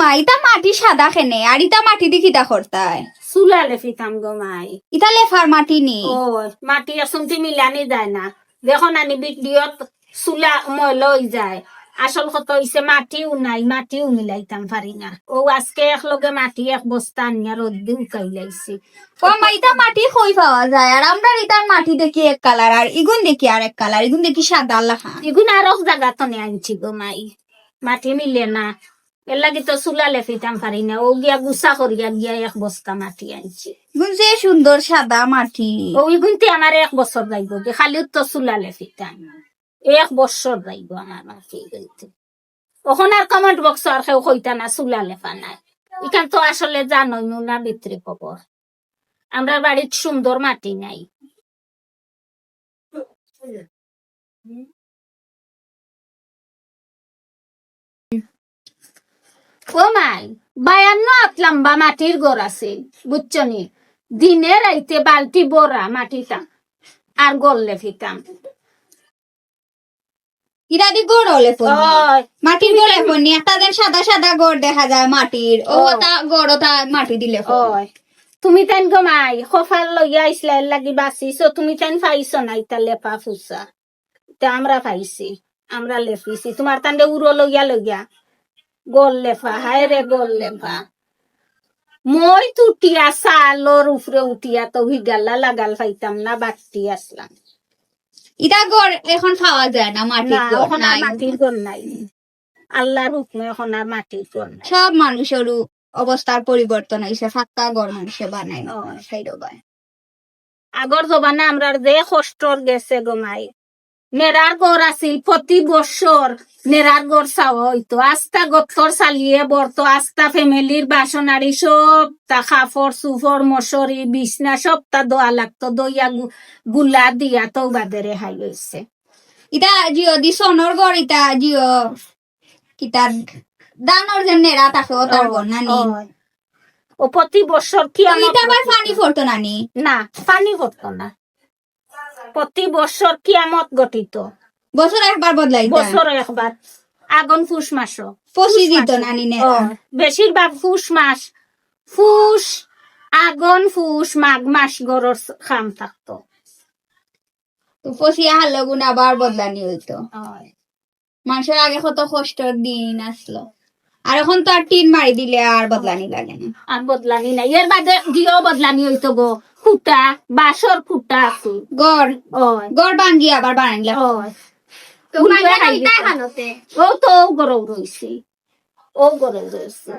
মা ইতা মাটি সাদা খেনে আর ইতা মাটি দি কিতা করতায় চুলা লেফিতাম গো মাই। ইতা লেফার মাটি নি। ও মাটি আসন্তি মিলানি যায় না। দেখো নানি ভিডিওত চুলা ময়লা হয়ে যায়। আসল কথা হইছে মাটিও নাই মাটিও মিলাইতাম পারি না। ও আজকে একলগে মাটি এক বস্তা আনিয়া রোদ দিয়ে উকাই লাইছি ও মা ইতা মাটি কই পাওয়া যায় আর আমরা ইতার মাটি দেখি এক কালার আর ইগুন দেখি আর এক কালার ইগুন দেখি সাদা লাখা এগুন আরও জায়গা তো আনছি গো মাই। মাটি মিলে না। এর লাগি তো চুলা লেফিতাম পারি না ও গিয়া গুছা করিয়া গিয়া এক বস্তা মাটি আনছি ইগুন যে সুন্দর সাদা মাটি ও ইগুনতে আমার এক বছর যাইব যে খালি তো চুলা লেফিতাম এক বছর যাইব আমার মাটি গইতে ওখানে আর কমেন্ট বক্স আর কেউ কইতা না চুলা লেফা নাই ইখান তো আসলে জানোই না ভিতরে খবর আমরা বাড়ির সুন্দর মাটি নাই মাই বায়ান্ন হাত লম্বা মাটির আছে বুঝছনি দিনে রাইতে বালতি বড়া মাটিটা আর গল্লে ফিতাম। ইরা দি গড় হলে মাটির গড়ে সাদা সাদা গড় দেখা যায় মাটির ও। তা গড় তা মাটি দিলে ওই। তুমি তাইন গমাই সফার লইয়া আইসলা লাগি বাঁচিছো তুমি তাইন পাইছো না ইতা লেপা ফুসা। তা আমরা পাইছি আমরা লেপিছি। তোমার তান্ডে উড়ো লইয়া লইয়া। গোল লেফা হায় রে গোল লেফা। মই তুটিয়া সালোর উপরে উঠিয়া তো হিগালা লাগাল পাইতাম না বাড়তি আসলাম ইটা গড় এখন পাওয়া যায় না মাটির এখন আর নাই। মাটির ঘর নাই। আল্লাহর হুকমে এখন আর মাটির ঘর নাই। সব মানুষেরও অবস্থার পরিবর্তন হয়েছে ফাঁকা গড় মানুষে বানায়। সেই রবায় আগর জবানে আমরা যে কষ্টর গেছে গমাই নেরার গড় আছিল প্রতি বছর নেরার গড় চাওয়া হইতো আস্তা গত্তর চালিয়ে বর্ত আস্তা ফ্যামিলির বাসনারি সব তা খাফর সুফর মশরি বিছনা সব তা দোয়া লাগতো দইয়া গুলা দিয়া তো বাদে রেহাই হয়েছে ইটা জিও দি সোনর গড় ইটা জিও কিতা দানর যে নেরা থাকে ও তার গড় নানি ও প্রতি বছর কি আবার পানি পড়তো নানি না পানি করতো না প্রতি বছর কিয়ামত গঠিত। বছর একবার বদলাই বছর একবার আগুন ফুস মাসও পচি দিত নানি বেশিরভাগ ফুস মাস ফুস আগুন ফুস মাঘ মাস গরর খাম থাকতো। হারলে গুণ আবার বদলানি হইতো মানুষের আগে কত কষ্টর দিন আসলো আর এখন তো আর টিন মারি দিলে আর বদলানি লাগে না। আর বদলানি নাই। এর বাদে গিয়েও বদলানি হইতো গো। ফুটা বাসর ফুটা আছে গড় গড় ভাঙ্গি আবার বানাইলা। ও তো গরম রয়েছে ও গরম রয়েছে